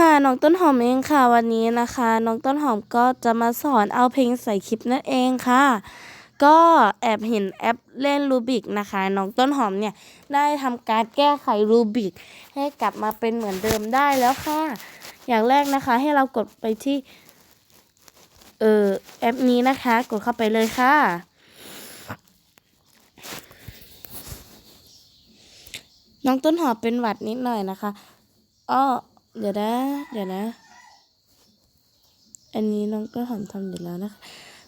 ค่ะน้องต้นหอมเองค่ะวันนี้นะคะ น้องต้นหอมก็จะมาสอนเอาเพลงใส่คลิปนั่นเองค่ะ ก็แอบเห็นแอปเล่นรูบิกนะคะ น้องต้นหอมเนี่ยได้ทำการแก้ไขรูบิกให้กลับมาเป็นเหมือนเดิมได้แล้วค่ะ อย่างแรกนะคะให้เรากดไปที่เออแอปนี้นะคะ กดเข้าไปเลยค่ะน้องต้นหอมเป็นหวัดนิดหน่อยนะคะอ้อ เดี๋ยวนะ เดี๋ยวนะ อันนี้น้องต้นหอมทำอยู่แล้วนะคะ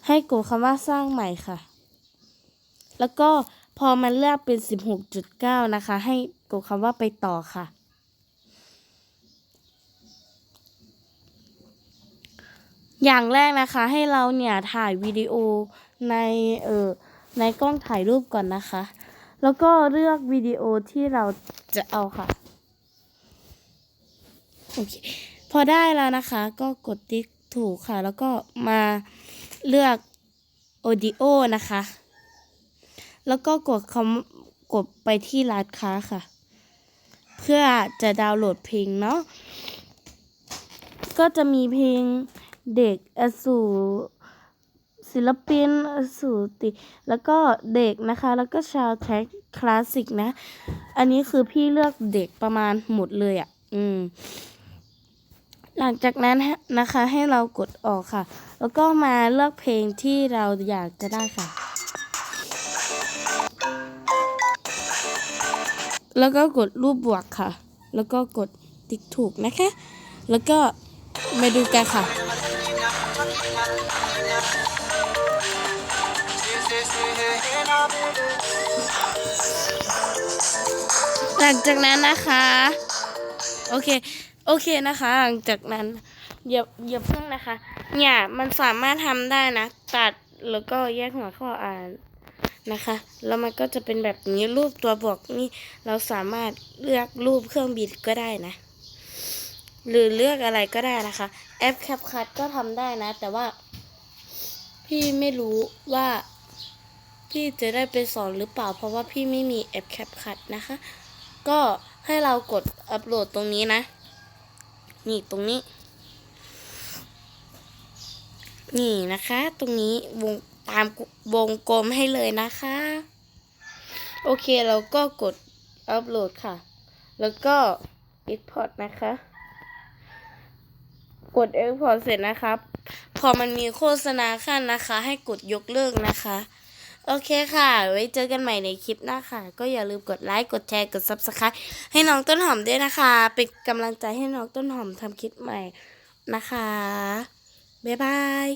ให้กดคำว่าสร้างใหม่ค่ะ แล้วก็พอมันเลือกเป็น 16.9 นะคะ ให้กดคำว่าไปต่อค่ะ อย่างแรกนะคะให้เราเนี่ยถ่ายวิดีโอในเออในกล้องถ่ายรูปก่อนนะคะ แล้วก็เลือกวิดีโอที่เราจะเอาค่ะ โอเคพอได้แล้วนะคะ ก็กดติ๊กถูกค่ะ แล้วก็มาเลือก audio นะคะ แล้วก็กดคำกดไปที่ร้านค้าค่ะ เพื่อจะดาวน์โหลดเพลงเนาะก็จะมีเพลงเด็กอสูศิลปินอสูติ แล้วก็เด็กนะคะ แล้วก็ชาวแท็กคลาสสิกนะ อันนี้คือพี่เลือกเด็กประมาณหมดเลยอะ่ะ อืม หลังจากนั้นนะคะให้เรากดออกค่ะ แล้วก็มาเลือกเพลงที่เราอยากจะได้ค่ะ แล้วก็กดรูปบวกค่ะ แล้วก็กดติ๊กถูกนะคะ แล้วก็มาดูกันค่ะ หลังจากนั้นนะคะ โอเค โอเคนะคะ หลังจากนั้นอย่าอย่าเพิ่งนะคะ เนี่ยมันสามารถทำได้นะ ตัดแล้วก็แยกหัวข้ออ่านนะคะ แล้วมันก็จะเป็นแบบนี้รูปตัวบวกนี่เราสามารถเลือกรูปเครื่องบินก็ได้นะ หรือเลือกอะไรก็ได้นะคะแอป CapCut ก็ทำได้นะ แต่ว่า พี่ไม่รู้ว่า พี่จะได้ไปสอนหรือเปล่า เพราะว่าพี่ไม่มีแอป CapCut นะคะ ก็ให้เรากดอัปโหลดตรงนี้นะ นี่ตรงนี้ นี่นะคะ ตรงนี้วงตามวงกลมให้เลยนะคะ โอเคเราก็กดอัปโหลดค่ะ แล้วก็ Export นะคะ กด Export เสร็จนะครับ พอมันมีโฆษณาขั้นนะคะ ให้กดยกเลิกนะคะ โอเคค่ะ ไว้เจอกันใหม่ในคลิปหน้าค่ะ ก็อย่าลืมกดไลค์ กดแชร์ กด Subscribe ให้น้องต้นหอมด้วยนะคะ เป็นกำลังใจให้น้องต้นหอมทำคลิปใหม่นะคะ บ๊ายบาย